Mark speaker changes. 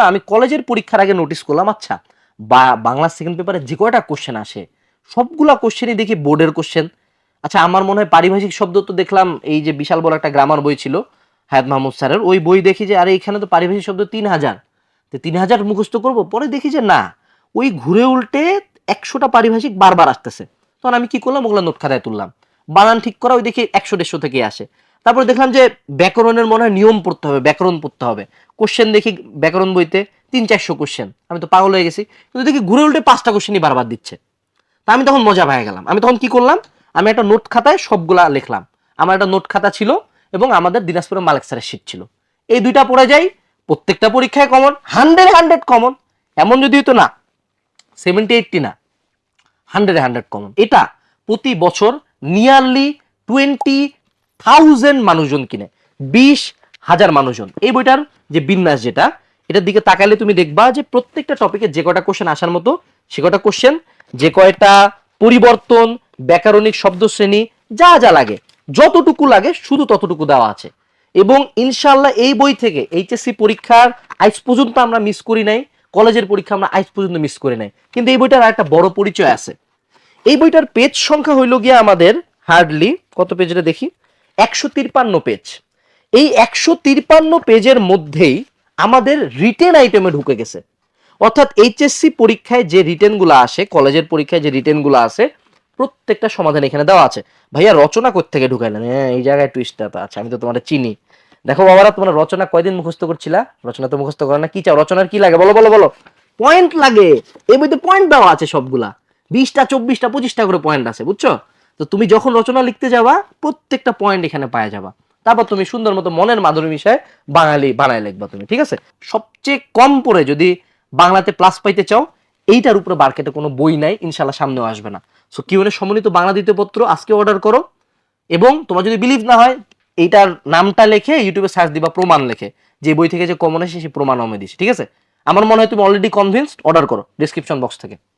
Speaker 1: না, আমি কলেজের পরীক্ষার আগে নোটিস করলাম আচ্ছা বা, বাংলা সেকেন্ড পেপারে যে কয়টা কোশ্চেন আসে, সবগুলা কোশ্চেনই দেখি বোর্ডের কোশ্চেন আচ্ছা আমার মনে হয় পারিভাষিক শব্দ তো দেখলাম, এই যে বিশাল বড় একটা গ্রামার বই ছিল, হায়াত মাহমুদ স্যারের, ওই বই দেখি যে, আরে, এখানে তো পারিভাষিক শব্দ তিন হাজার। তো তিন হাজার মুখস্থ করব, পরে দেখি যে, না, ওই ঘুরে উল্টে একশোটা পারিভাষিক বারবার আসতেছে। তখন আমি কি করলাম, ওগুলো নোট খাতায় তুললাম। বানান ঠিক করা ওই দেখি একশো দেড়শো থেকে আসে। তারপরে দেখলাম যে ব্যাকরণের মনে হয় নিয়ম পড়তে হবে, ব্যাকরণ পড়তে হবে। কোশ্চেন দেখি ব্যাকরণ বইতে তিন চারশো কোশ্চেন আমি তো পাগল হয়ে গেছি। কিন্তু দেখি ঘুরে উল্টে পাঁচটা কোশ্চেনই বারবার দিচ্ছে। তা আমি তখন মজা পেয়ে গেলাম। আমি তখন কি করলাম? আমি একটা নোট খাতায় সবগুলা লিখলাম। আমার একটা নোট খাতা ছিল এবং আমাদের দিনাজপুরের মালিক স্যারের শীট ছিল। এই দুইটা পড়ে যাই, প্রত্যেকটা পরীক্ষায় কমন হান্ড্রেড হান্ড্রেড কমন এমন যদি হতো না সেভেন্টি এইটটি না হান্ড্রেড হান্ড্রেড কমন এটা প্রতি বছর নিয়ারলি টোয়েন্টি থাউজেন্ড মানুষজন কিনে, বিশ হাজার মানুষজন। এই বইটার যে বিন্যাস যেটা, এটার দিকে তাকালে তুমি দেখবা যে প্রত্যেকটা টপিকে যে কটা কোশ্চেন আসার মতো, সে কটা কোশ্চেন যে কয়টা পরিবর্তন, ব্যাকরণিক শব্দ শ্রেণি, যা যা লাগে, যতটুকু লাগে শুধু ততটুকু দেওয়া আছে। এবং ইনশাল্লাহ এই বই থেকে এইচএসসি পরীক্ষার আজ পর্যন্ত আমরা মিস করি নাই, কলেজের পরীক্ষা আমরা আজ পর্যন্ত মিস করি নাই। কিন্তু এই বইটার একটা বড় পরিচয় আছে। এই বইটার পেজ সংখ্যা হইল গিয়া আমাদের হার্ডলি কত পেজটা দেখি? একশো তিরপান্ন পেজ এই একশো তিরপান্ন পেজের মধ্যেই আমাদের রিটেন আইটেমে ঢুকে গেছে। অর্থাৎ এইচএসসি পরীক্ষায় যে রিটেনগুলো আসে, কলেজের পরীক্ষায় যে রিটেনগুলো আসে, প্রত্যেকটা সমাধান এখানে দেওয়া আছে। ভাইয়া, রচনা থেকে ঢুকাইলেন? হ্যাঁ এই জায়গায় টুইস্টটা আছে, আমি তো তোমার চিনি। দেখো বাবারা, তোমরা রচনা কয়দিন মুখস্থ করছিলা? রচনা তো মুখস্থ করে না, কি চাও? রচনার কি লাগে? বলো বলো বলো। পয়েন্ট লাগে। এই বইতে পয়েন্ট দেওয়া আছে সবগুলা। বিশটা, চব্বিশটা, পঁচিশটা করে পয়েন্ট আছে, বুঝছ? তো তুমি যখন রচনা লিখতে যাবা, প্রত্যেকটা পয়েন্ট এখানে পাওয়া যাবা। তারপর তুমি সুন্দর মতো মনের মাধুরী মিশায় বাঙালি বানায় লিখবা তুমি, ঠিক আছে? সবচেয়ে কম পড়ে যদি বাংলাতে প্লাস পাইতে চাও, এইটার উপরে মার্কেটে কোনো বই নাই ইনশাল্লাহ সামনেও আসবে না। সো কিউনের সমন্বিত বাংলা দ্বিতীয় পত্র আজকে অর্ডার করো, এবং তোমার যদি বিলিভ না হয়, এইটার নামটা লেখে ইউটিউবে সার্চ দিবা, প্রমাণ লেখে। যে বই থেকে যে কমন আসে সেই প্রমাণ আমি দিছি, ঠিক আছে? আমার মনে হয় তুমি অলরেডি কনভিন্সড অর্ডার করো ডিসক্রিপশন বক্স থেকে।